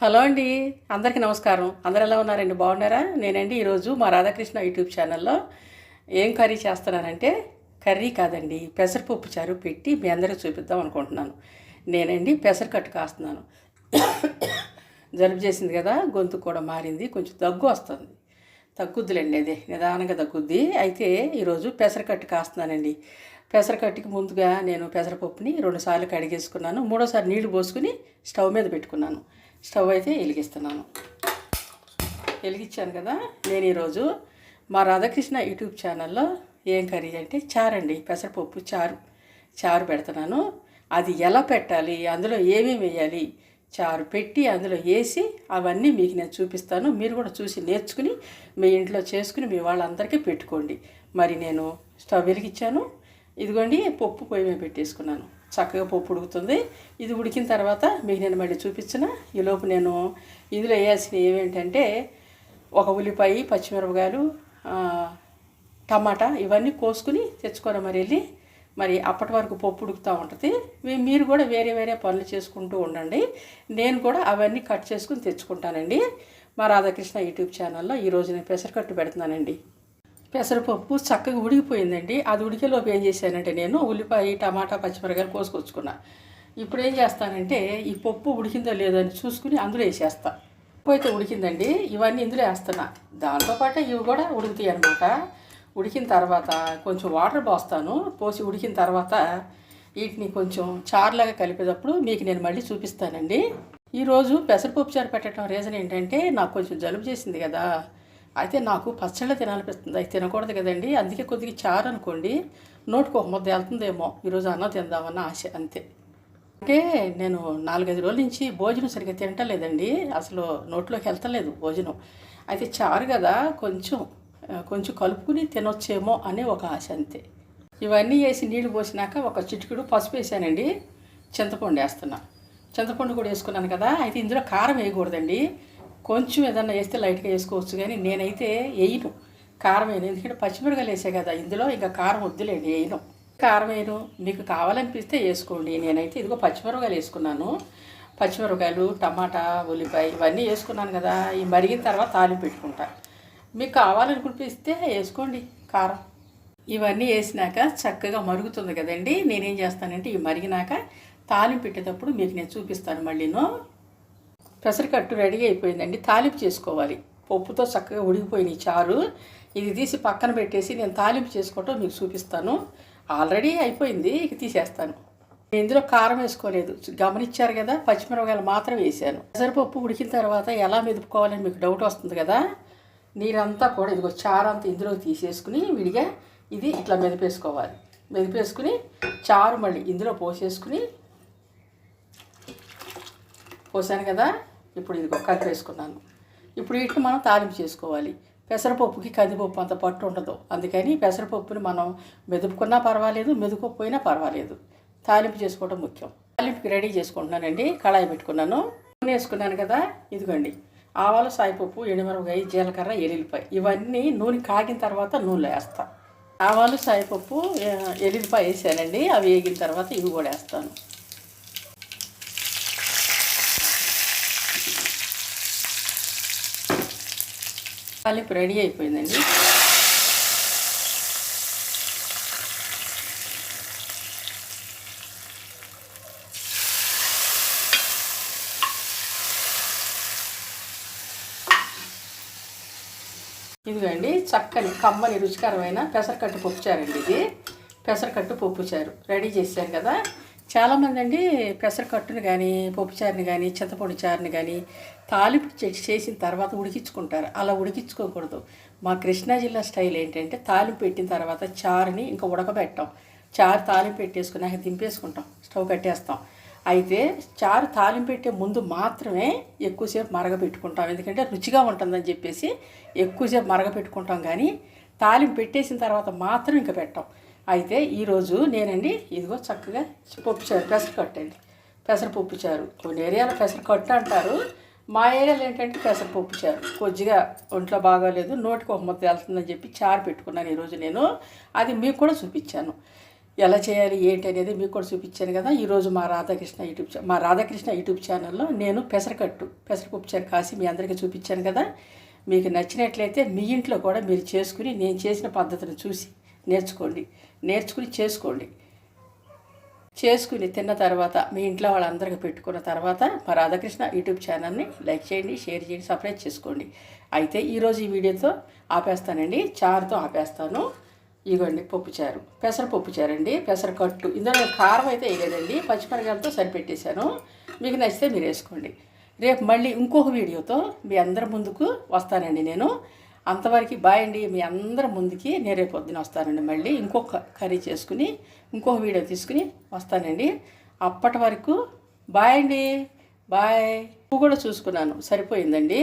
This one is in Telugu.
హలో అండి అందరికీ నమస్కారం. అందరు ఎలా ఉన్నారండి? బాగున్నారా? నేనండి ఈరోజు మా రాధాకృష్ణ యూట్యూబ్ ఛానల్లో ఏం కర్రీ చేస్తున్నానంటే కర్రీ కాదండి పెసరపప్పు చారు పెట్టి మీ అందరికీ చూపిద్దాం అనుకుంటున్నాను. నేనండి పెసరకట్టు కాస్తున్నాను. జలుబు చేసింది కదా గొంతు కూడా మారింది కొంచెం దగ్గు వస్తుంది. తగ్గుద్దులేండి అదే నిదానంగా తగ్గుద్ది. అయితే ఈరోజు పెసరకట్టు కాస్తున్నానండి. పెసరకట్టుకి ముందుగా నేను పెసరపప్పుని రెండుసార్లు కడిగేసుకున్నాను. మూడోసారి నీళ్ళు పోసుకుని స్టవ్ మీద పెట్టుకున్నాను. స్టవ్ అయితే వెలిగిస్తున్నాను. వెలిగించాను కదా? నేను ఈరోజు మా రాధాకృష్ణ యూట్యూబ్ ఛానల్లో ఏం కర్రీ అంటే చారండి పెసరపప్పు చారు. చారు పెడుతున్నాను. అది ఎలా పెట్టాలి? అందులో ఏమేమి వేయాలి? చారు పెట్టి అందులో వేసి అవన్నీ మీకు నేను చూపిస్తాను. మీరు కూడా చూసి నేర్చుకుని మీ ఇంట్లో చేసుకుని మీ వాళ్ళందరికీ పెట్టుకోండి. మరి నేను స్టవ్ వెలిగించాను. ఇదిగోండి పప్పు పొయ్యి మీద పెట్టేసుకున్నాను. చక్కగా పప్పు ఉడుకుతుంది ఇది ఉడికిన తర్వాత మీకు నేను మళ్ళీ చూపించిన ఈలోపు నేను ఇందులో వేయాల్సినవి ఏమేంటంటే ఒక ఉల్లిపాయ పచ్చిమిరపకాయలు టమాటా ఇవన్నీ కోసుకుని తెచ్చుకోవాలి మరి వెళ్ళి మరి అప్పటి వరకు పప్పు ఉడుకుతూ ఉంటుంది. మీరు కూడా వేరే వేరే పనులు చేసుకుంటూ ఉండండి. నేను కూడా అవన్నీ కట్ చేసుకుని తెచ్చుకుంటానండి. మా రాధాకృష్ణ యూట్యూబ్ ఛానల్లో ఈరోజు నేను పెసరకట్టు పెడుతున్నానండి. పెసరపప్పు చక్కగా ఉడికిపోయిందండి. అది ఉడికేలోపు ఏం చేశానంటే నేను ఉల్లిపాయ టమాటా పచ్చిమిరకాయలు కోసుకొచ్చుకున్నా. ఇప్పుడు ఏం చేస్తానంటే ఈ పప్పు ఉడికిందో లేదో అని చూసుకుని అందులో వేసేస్తా. పప్పు అయితే ఉడికిందండి. ఇవన్నీ ఇందులో వేస్తున్నా. దాంతోపాటు ఇవి కూడా ఉడుకుతాయి అనమాట ఉడికిన తర్వాత కొంచెం వాటర్ పోస్తాను. పోసి ఉడికిన తర్వాత వీటిని కొంచెం చారులాగా కలిపేటప్పుడు మీకు నేను మళ్ళీ చూపిస్తానండి. ఈరోజు పెసరపప్పు చారు పెట్టడం రీజన్ ఏంటంటే నాకు కొంచెం జలుబు చేసింది కదా. అయితే నాకు పచ్చళ్ళు తినాలనిపిస్తుంది అది తినకూడదు కదండి. అందుకే కొద్దిగా చారు అనుకోండి. నోటికి ఒక ముద్ద వెళ్తుందేమో. ఈరోజు అన్నం తిందామన్న ఆశ అంతే. అంటే నేను నాలుగైదు రోజుల నుంచి భోజనం సరిగ్గా తింటలేదండి. అసలు నోట్లోకి వెళ్తలేదు భోజనం. అయితే చారు కదా కొంచెం కొంచెం కలుపుకుని తినొచ్చేమో అనే ఒక ఆశ అంతే. ఇవన్నీ వేసి నీళ్ళు పోసినాక ఒక చిటికుడు పసుపు వేసానండి. చింతపండు వేస్తున్నా. చింతపండు కూడా వేసుకున్నాను కదా. అయితే ఇందులో కారం వేయకూడదండి. కొంచెం ఏదన్నా వేస్తే లైట్గా వేసుకోవచ్చు కానీ నేనైతే వేయను. కారం వేయను. ఎందుకంటే పచ్చిమిరకాయలు వేసే కదా ఇందులో ఇంకా కారం వద్దులేండి వేయను. కారం వేయను. మీకు కావాలనిపిస్తే వేసుకోండి. నేనైతే ఇదిగో పచ్చిమిరపకాయలు వేసుకున్నాను. పచ్చిమిరపకాయలు టమాటా ఉల్లిపాయ ఇవన్నీ వేసుకున్నాను కదా ఈ మరిగిన తర్వాత తాలింపు పెట్టుకుంటా. మీకు కావాలనిపిస్తే వేసుకోండి కారం. ఇవన్నీ వేసినాక చక్కగా మరుగుతుంది కదండి. నేనేం చేస్తానంటే ఈ మరిగినాక తాలింపు పెట్టేటప్పుడు మీకు నేను చూపిస్తాను మళ్ళీను. పెసరకట్టు రెడీ అయిపోయిందండి తాలింపు చేసుకోవాలి. పప్పుతో చక్కగా ఉడికిపోయిన చారు. ఇది తీసి పక్కన పెట్టేసి నేను తాలింపు చేసుకోవటం మీకు చూపిస్తాను. ఆల్రెడీ అయిపోయింది ఇక తీసేస్తాను. నేను ఇందులో కారం వేసుకోలేదు. గమనించారు కదా పచ్చిమిరపకాయలు మాత్రం వేసాను పెసరపప్పు ఉడికిన తర్వాత ఎలా మెదుపుకోవాలని మీకు డౌట్ వస్తుంది కదా నీరంతా కూడా ఇదిగో చారు అంతా ఇందులో తీసేసుకుని విడిగా ఇది ఇట్లా మెదిపేసుకోవాలి. మెదిపేసుకుని చారు మళ్ళీ ఇందులో పోసేసుకుని పోసాను కదా ఇప్పుడు ఇది కలిపి వేసుకున్నాను. ఇప్పుడు వీటిని మనం తాలింపు చేసుకోవాలి. పెసరపప్పుకి కందిపప్పు అంత పట్టు ఉండదు. అందుకని పెసరపప్పుని మనం మెదుపుకున్నా పర్వాలేదు మెదుకోకపోయినా పర్వాలేదు. తాలింపు చేసుకోవడం ముఖ్యం. తాలింపుకి రెడీ చేసుకుంటున్నానండి. కళాయి పెట్టుకున్నాను. నూనె వేసుకున్నాను కదా ఇదిగోండి. ఆవాలు సాయిపప్పు ఎండుమిరపకాయ జీలకర్ర ఎల్లిపాయ ఇవన్నీ నూనె కాగిన తర్వాత నూనెలో వేస్తాను ఆవాలు సాయిపప్పు ఎల్లిపాయ వేసానండి. అవి వేగిన తర్వాత ఇవి కూడా వేస్తాను. తాలింపు రెడీ అయిపోయిందండి. ఇదిగోండి చక్కని కమ్మని రుచికరమైన పెసరకట్టు పప్పుచారండి ఇది. పెసరకట్టు పప్పుచారు రెడీ చేశారు కదా? చాలామంది అండి పెసరకట్టును కానీ పప్పుచారుని కానీ చింతపొడి చారుని కానీ తాలింపు చేసిన తర్వాత ఉడికించుకుంటారు. అలా ఉడికించుకోకూడదు. మా కృష్ణా జిల్లా స్టైల్ ఏంటంటే తాలింపు పెట్టిన తర్వాత చారుని ఇంకా ఉడకబెట్టాం. చారు తాలింపు పెట్టేసుకున్నాక దింపేసుకుంటాం. స్టవ్ కట్టేస్తాం. అయితే చారు తాలింపు పెట్టే ముందు మాత్రమే ఎక్కువసేపు మరగపెట్టుకుంటాం ఎందుకంటే రుచిగా ఉంటుందని చెప్పేసి ఎక్కువసేపు మరగపెట్టుకుంటాం కానీ తాలింపు పెట్టేసిన తర్వాత మాత్రం ఇంకా పెట్టాం. అయితే ఈరోజు నేనండి ఇదిగో చక్కగా పప్పు చారు పెసరకట్టు అండి పెసరపప్పు చారు. కొన్ని ఏరియాలో పెసరకట్ట అంటారు. మా ఏరియాలో ఏంటంటే పెసరపప్పు చారు. కొద్దిగా ఒంట్లో బాగాలేదు నోటికి ఒక ముద్ద వెళ్తుందని చెప్పి చారు పెట్టుకున్నాను ఈరోజు నేను. అది మీకు కూడా చూపించాను. ఎలా చేయాలి ఏంటి అనేది మీకు కూడా చూపించాను కదా. ఈరోజు మా రాధాకృష్ణ యూట్యూబ్ మా రాధాకృష్ణ యూట్యూబ్ ఛానల్లో నేను పెసరకట్టు పెసరపప్పు చారు కాసి మీ అందరికీ చూపించాను కదా. మీకు నచ్చినట్లయితే మీ ఇంట్లో కూడా మీరు చేసుకుని నేను చేసిన పద్ధతిని చూసి నేర్చుకోండి. నేర్చుకుని చేసుకోండి. చేసుకుని తిన్న తర్వాత మీ ఇంట్లో వాళ్ళందరికీ పెట్టుకున్న తర్వాత మా రాధాకృష్ణ యూట్యూబ్ ఛానల్ని లైక్ చేయండి షేర్ చేయండి సబ్స్క్రైబ్ చేసుకోండి. అయితే ఈరోజు ఈ వీడియోతో ఆపేస్తానండి. చారుతో ఆపేస్తాను. ఇగోండి పప్పు చారు. పెసర పప్పు చారు అండి పెసర కట్టు. ఇందులో కారం అయితే వేయలేదండి. పచ్చిమిరకాయలతో సరిపెట్టేశాను. మీకు నచ్చితే మీరు వేసుకోండి. రేపు మళ్ళీ ఇంకొక వీడియోతో మీ అందరి ముందుకు వస్తానండి నేను. అంతవరకు బాయ్ అండి మీ అందరి ముందుకి నేను రేపు పొద్దున వస్తానండి మళ్ళీ. ఇంకొక కర్రీ చేసుకుని ఇంకొక వీడియో తీసుకుని వస్తానండి. అప్పటి వరకు బాయ్ అండి బాయ్. కూడా చూసుకున్నాను సరిపోయిందండి.